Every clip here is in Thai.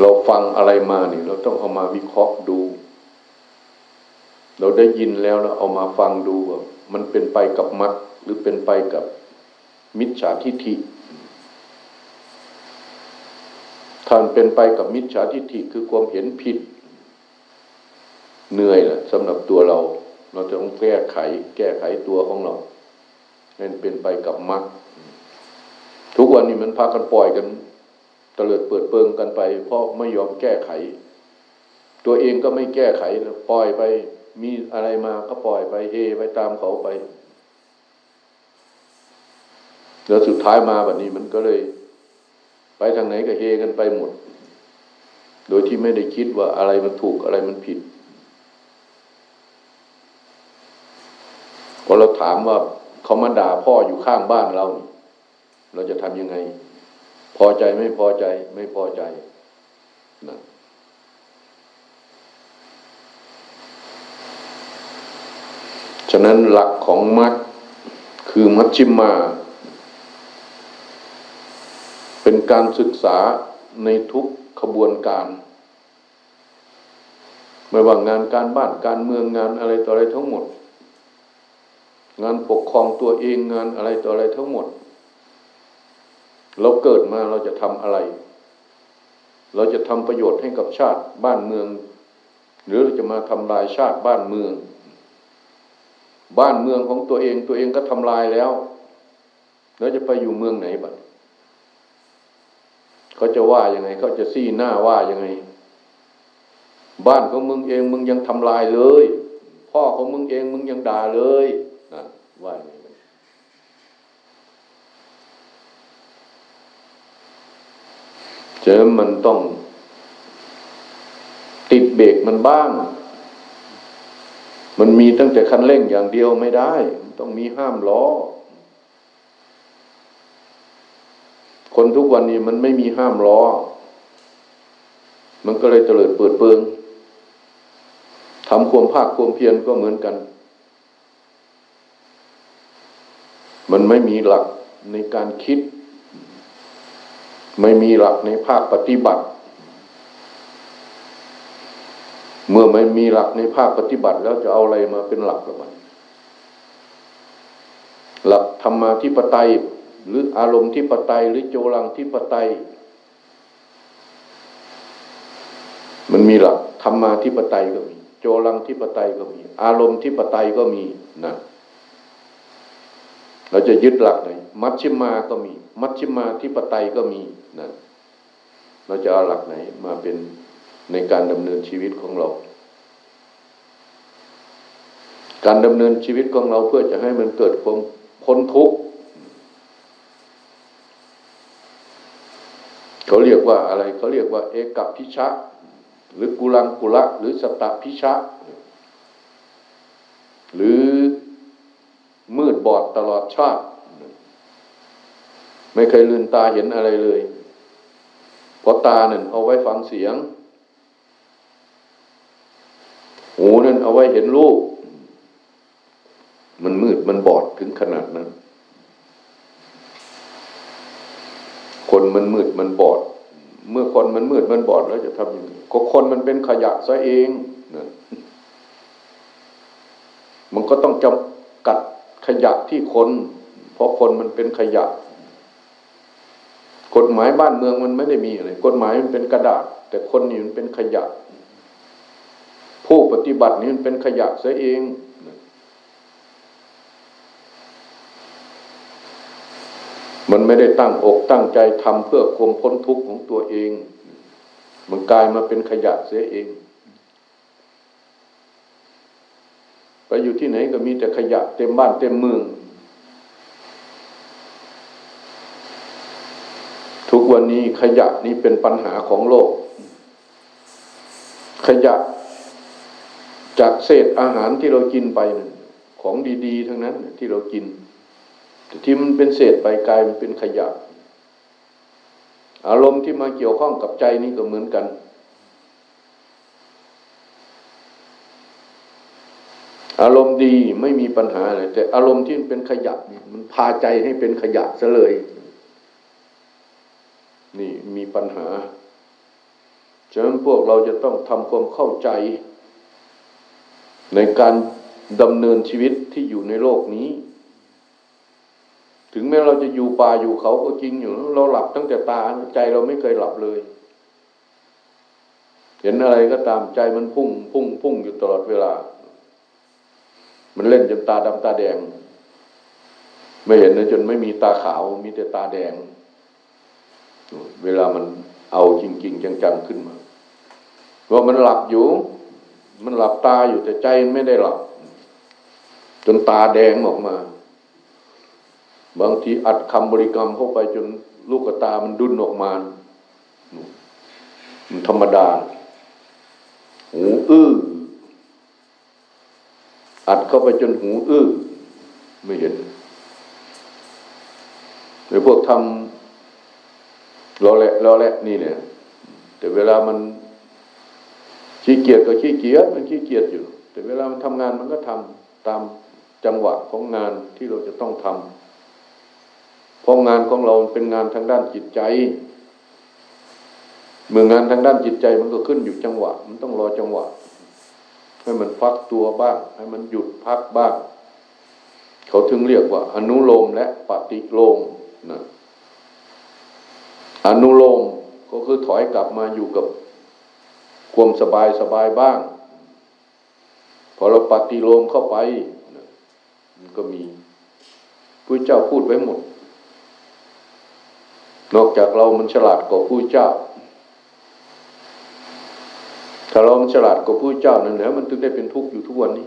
เราฟังอะไรมาเนี่ยเราต้องเอามาวิเคราะห์ดู เราได้ยินแล้วเราเอามาฟังดูว่ามันเป็นไปกับมรรคหรือเป็นไปกับมิจฉาทิฏฐิถ้านเป็นไปกับมิจฉาทิฏฐิคือความเห็นผิด เหนื่อยแหละสำหรับตัวเรา เราจะต้องแก้ไข แก้ไขตัวของเรานั่นเป็นไปกับมรรคทุกวันนี้มันพากันปล่อยกัน เตลิดเปิดเปิงกันไป เพราะไม่ยอมแก้ไข ตัวเองก็ไม่แก้ไขปล่อยไป มีอะไรมาก็ปล่อยไปเฮไปตามเขาไป แล้วสุดท้ายมาแบบนี้มันก็เลย ไปทางไหนก็เฮกันไปหมด โดยที่ไม่ได้คิดว่าอะไรมันถูกอะไรมันผิดพอเราถามว่าเขามาด่าพ่ออยู่ข้างบ้านเรา เราจะทำยังไง พอใจไม่พอใจไม่พอใจนะฉะนั้นหลักของมัดคือมัชชิมา เป็นการศึกษาในทุกขบวนการ ไม่ว่างานการบ้านการเมืองงานอะไรต่ออะไรทั้งหมด งานปกครองตัวเองงานอะไรต่ออะไรทั้งหมด เราเกิดมาเราจะทำอะไร เราจะทำประโยชน์ให้กับชาติบ้านเมือง หรือเราจะมาทำลายชาติบ้านเมือง บ้านเมืองของตัวเองตัวเองก็ทำลายแล้วแล้วจะไปอยู่เมืองไหนบ้างเขาจะว่ายังไง เขาจะซี่หน้าว่ายังไง บ้านของมึงเองมึงยังทำลายเลย พ่อของมึงเองมึงยังด่าเลยนะว่าอย่างไง จอมันต้อง ติดเบรกมันบ้าง มันมีตั้งแต่คันเร่งอย่างเดียวไม่ได้ ต้องมีห้ามล้อ คนทุกวันนี้มันไม่มีห้ามล้อ มันก็เลยเตลิดเปิดเปิงทำความภาคความเพียรก็เหมือนกัน มันไม่มีหลักในการคิด ไม่มีหลักในภาคปฏิบัติ เมื่อไม่มีหลักในภาคปฏิบัติแล้วจะเอาอะไรมาเป็นหลักหรือมันหลักธรรมาธิปไตย หรืออารมณ์ที่ปไตยหรือโจรังที่ปไตย มันมีหลักธรรมาธิปไตยก็มี โจรังที่ปไตยก็มี อารมณ์ที่ปไตยก็มีนะเราจะยึดหลักไหน มัชชิมาก็มี มัชชิมาที่ปไตยก็มีนะเราจะเอาหลักไหนมาเป็นในการดำเนินชีวิตของเรา การดำเนินชีวิตของเราเพื่อจะให้มันเกิดความพ้นทุกข์เขาเรียกว่าอะไรเขาเรียกว่า เอกับพิชะ หรือกุลังกุละ หรือสตะพิชะ หรือมืดบอดตลอดชาติ ไม่เคยลืนตาเห็นอะไรเลยเพราะตาเนี่ยเอาไว้ฟังเสียง หูนั่นเอาไว้เห็นรูปมันมืดมันบอดถึงขนาดนั้น คนมันมืดมันบอด เมื่อคนมันมืดมันบอดแล้วจะทำยังไงก็คนมันเป็นขยะซะเองนะมันก็ต้องจำกัดขยะที่คน เพราะคนมันเป็นขยะ กฎหมายบ้านเมืองมันไม่ได้มีอะไรกฎหมายมันเป็นกระดาษ แต่คนนี่มันเป็นขยะ ผู้ปฏิบัตินี่มันเป็นขยะซะเองมันไม่ได้ตั้งอกตั้งใจทำเพื่อความพ้นทุกข์ของตัวเอง มันกลายมาเป็นขยะเสียเอง ไปอยู่ที่ไหนก็มีแต่ขยะเต็มบ้านเต็มเมือง ทุกวันนี้ขยะนี่เป็นปัญหาของโลก ขยะจากเศษอาหารที่เรากินไปนะของดี ๆ ทั้งนั้นที่เรากินแต่ที่มันเป็นเศษไปกลายมันเป็นขยะ อารมณ์ที่มาเกี่ยวข้องกับใจนี่ก็เหมือนกัน อารมณ์ดีไม่มีปัญหาเลยแต่อารมณ์ที่มันเป็นขยะนี่มันพาใจให้เป็นขยะซะเลย นี่มีปัญหา ฉะนั้นพวกเราจะต้องทำความเข้าใจ ในการดำเนินชีวิตที่อยู่ในโลกนี้ ถึงแม้เราจะอยู่ป่าอยู่เขาก็จริงอยู่ เราหลับตั้งแต่ตาใจเราไม่เคยหลับเลย เห็นอะไรก็ตามใจมันพุ่งพุ่งพุ่งอยู่ตลอดเวลา มันเล่นจนตาดำตาแดง ไม่เห็นนะจนไม่มีตาขาวมีแต่ตาแดง เวลามันเอาจริง ๆ จังๆขึ้นมาว่ามันหลับอยู่ มันหลับตาอยู่แต่ใจไม่ได้หลับ จนตาแดงออกมา บางทีอัดคำบริกรรมเข้าไปจนลูกตามันดุนออกมามันธรรมดาหูอื้ออัดเข้าไปจนหูอื้อไม่เห็นไอ้พวกทำ รอแหละรอแหละนี่เนี่ย แต่เวลามันขี้เกียจก็ขี้เกียจมันขี้เกียจอยู่ แต่เวลามันทำงานมันก็ทำตามจังหวะของงานที่เราจะต้องทำเพราะงานของเราเป็นงานทางด้านจิตใจ เมื่องานทางด้านจิตใจมันก็ขึ้นอยู่จังหวะ มันต้องรอจังหวะ ให้มันพักตัวบ้าง ให้มันหยุดพักบ้าง เขาถึงเรียกว่า อนุโลมและปฏิโลมนะ อนุโลมก็คือถอยกลับมาอยู่กับความสบายสบายบ้าง พอเราปฏิโลมเข้าไปมันก็มีพระเจ้าพูดไว้หมด นอกจากเรามันฉลาดกว่าผู้เจ้า ถ้าเรามันฉลาดกว่าผู้เจ้านั่นแหละมันถึงได้เป็นทุกข์อยู่ทุกวันนี้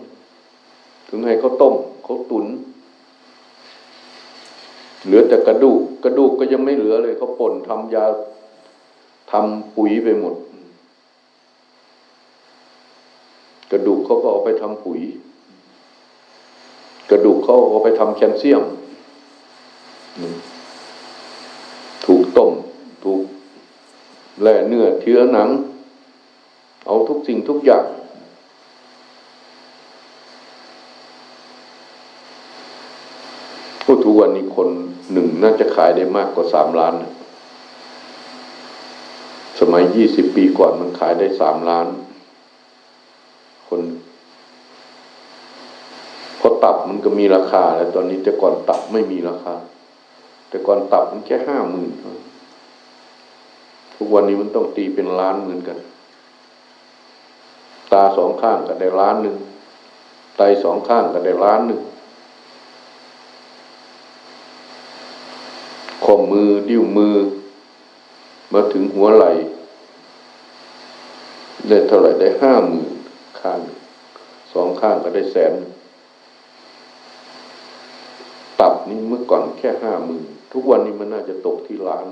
ถึงให้เขาต้มเขาตุ๋น เหลือแต่กระดูก กระดูกก็ยังไม่เหลือเลยเขาป่นทำยาทำปุ๋ยไปหมด กระดูกเขาก็เอาไปทำปุ๋ย กระดูกเขาเอาไปทำแคลเซียม ถูกต้ม ถูกแล่เนื้อเชื้อหนัง เอาทุกสิ่งทุกอย่าง ผู้ทุก วันนี้คนหนึ่งน่าจะขายได้มากกว่าสามล้าน สมัยยี่สิบปีก่อนมันขายได้สามล้าน คนเพราะตับมันก็มีราคา แล้วตอนนี้แต่ก่อนตับไม่มีราคา แต่ก่อนตับมันแค่ห้าหมื่นทุกวันนี้มันต้องตีเป็นล้านเหมือนกัน ตาสองข้างก็ได้ล้านหนึ่งไตสองข้างก็ได้ล้านหนึ่ง ข้อมือดิ้วมือ มาถึงหัวไหล่ได้เท่าไหร่ได้ห้าหมื่นข้างสองข้างก็ได้แสนตับนี่เมื่อก่อนแค่ห้าหมื่นทุกวันนี้มันน่าจะตกที่ล้าน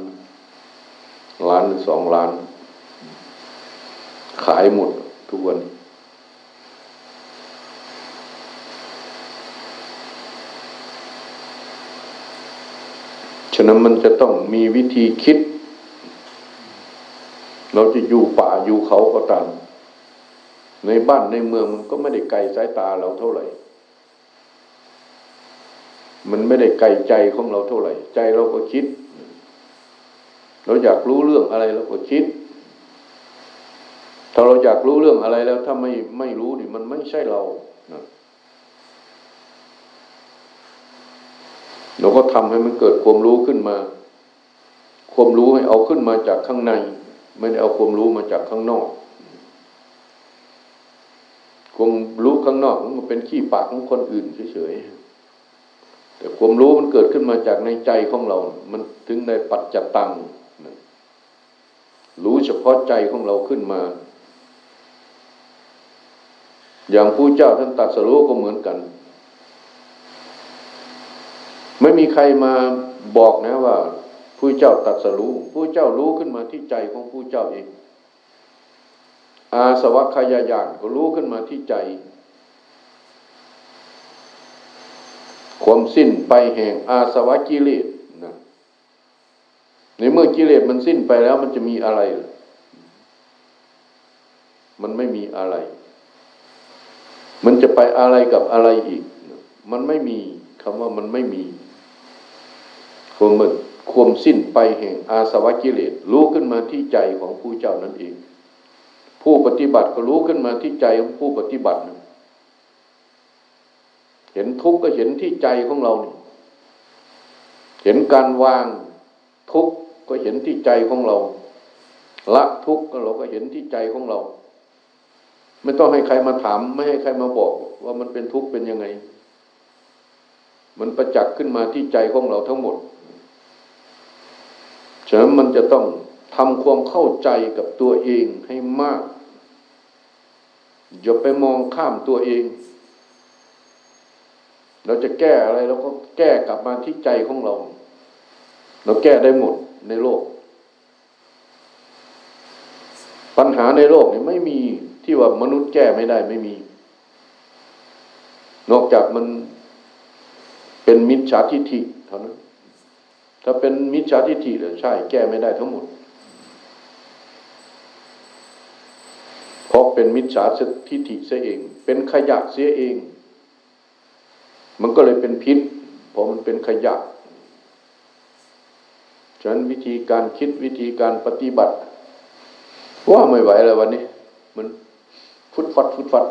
ล้านหรือสองล้าน ขายหมดทุกวันนี้ ฉะนั้นมันจะต้องมีวิธีคิด เราจะอยู่ป่าอยู่เขาก็ตาม ในบ้านในเมืองมันก็ไม่ได้ไกลสายตาเราเท่าไหร่ มันไม่ได้ไกลใจของเราเท่าไหร่ ใจเราก็คิด เราอยากรู้เรื่องอะไรเราก็คิด ถ้าเราอยากรู้เรื่องอะไรแล้ว ถ้าไม่ไม่รู้นี่มันไม่ใช่เรานะ เราก็ทำให้มันเกิดความรู้ขึ้นมา ความรู้ให้เอาขึ้นมาจากข้างใน ไม่ได้เอาความรู้มาจากข้างนอก ความรู้ข้างนอกมันเป็นขี้ปากของคนอื่นเฉยๆ แต่ความรู้มันเกิดขึ้นมาจากในใจของเรา มันถึงในปัจจตัง รู้เฉพาะใจของเราขึ้นมา อย่างผู้เจ้าท่านตรัสรู้ก็เหมือนกัน ไม่มีใครมาบอกนะว่าผู้เจ้าตรัสรู้ผู้เจ้ารู้ขึ้นมาที่ใจของผู้เจ้าเอง อาสวัคยายานก็รู้ขึ้นมาที่ใจ ความสิ้นไปแห่งอาสวะกิเลสนะในเมื่อกิเลสมันสิ้นไปแล้วมันจะมีอะไร มันไม่มีอะไร มันจะไปอะไรกับอะไรอีก มันไม่มีคำว่ามันไม่มี ความมึความสิ้นไปแห่งอาสวะกิเลสรู้ขึ้นมาที่ใจของผู้เจ้านั่นเอง ผู้ปฏิบัติก็รู้ขึ้นมาที่ใจของผู้ปฏิบัตินะเห็นทุกข์ก็เห็นที่ใจของเรานี่เห็นการวางทุกข์ก็เห็นที่ใจของเรา ละทุกข์ก็เราก็เห็นที่ใจของเรา ไม่ต้องให้ใครมาถาม ไม่ให้ใครมาบอก ว่ามันเป็นทุกข์เป็นยังไง มันประจักษ์ขึ้นมาที่ใจของเราทั้งหมด ฉะนั้นมันจะต้องทำความเข้าใจกับตัวเองให้มาก อย่าไปมองข้ามตัวเอง เราจะแก้อะไรเราก็แก้กลับมาที่ใจของเรา เราแก้ได้หมดในโลก ปัญหาในโลกนี่ไม่มีที่ว่ามนุษย์แก้ไม่ได้ไม่มี นอกจากมันเป็นมิจฉาทิฏฐิเท่านั้น ถ้าเป็นมิจฉาทิฏฐิเลยใช่ แก้ไม่ได้ทั้งหมด เพราะเป็นมิจฉาทิฏฐิเสียเอง เป็นขยะเสียเอง มันก็เลยเป็นพิษเพราะมันเป็นขยะฉะนั้นวิธีการคิดวิธีการปฏิบัติว่าไม่ไหวเลยวันนี้ มันฟุดฟัดฟุดฟัด